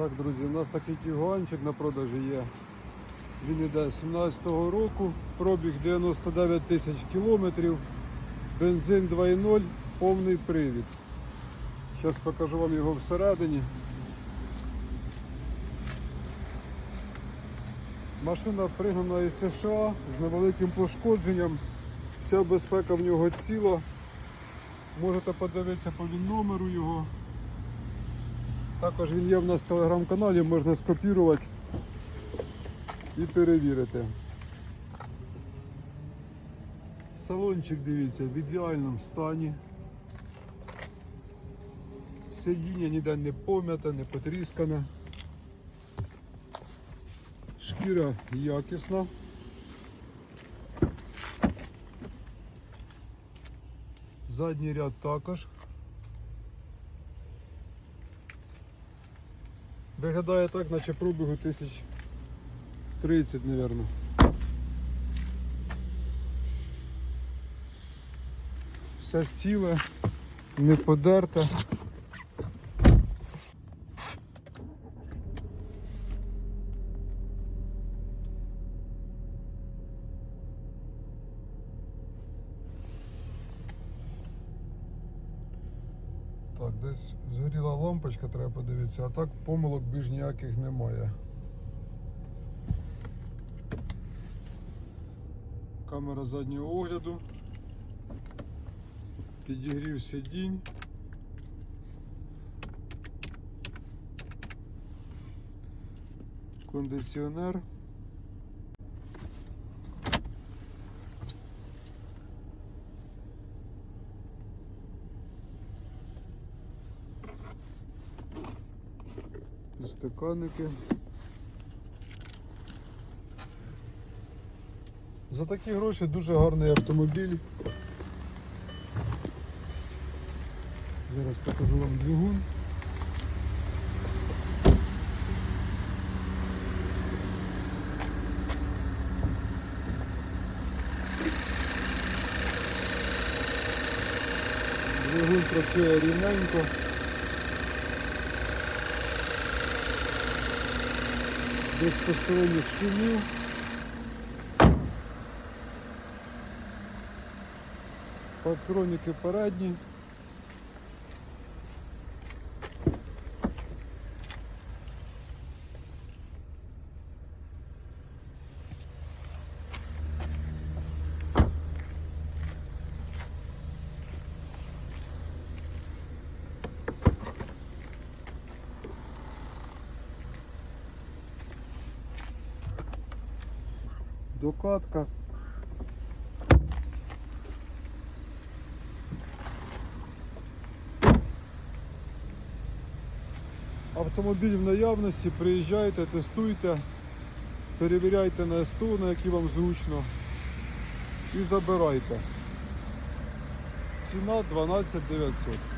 Так, друзі, у нас такий тігуанчик на продажі є. Він іде 17-го року, пробіг 99 тисяч кілометрів, бензин 2.0, повний привід. Зараз покажу вам його всередині. Машина пригнана із США з невеликим пошкодженням. Вся безпека в нього ціла. Можете подивитися по номеру його. Також він є в нас в телеграм-каналі, можна скопірувати і перевірити. Салончик, дивіться, в ідеальному стані. Сидіння ніде не пом'яте, не потріскане. Шкіра якісна. Задній ряд також. Виглядає так, наче пробігу тисяч 30, мабуть. Все ціле, не подерте. Так, десь згоріла лампочка, треба подивитися, а так помилок більш ніяких немає. Камера заднього огляду. Підігрів сидінь. Кондиціонер. Стаканники. За такі гроші дуже гарний автомобіль. Зараз покажу вам двигун. Двигун працює рівненько. Без посторонніх шумів. Патроніки передні. Докатка. Автомобіль в наявності, приїжджайте, тестуйте, перевіряйте на СТО, на які вам зручно і забирайте. Ціна 12 900.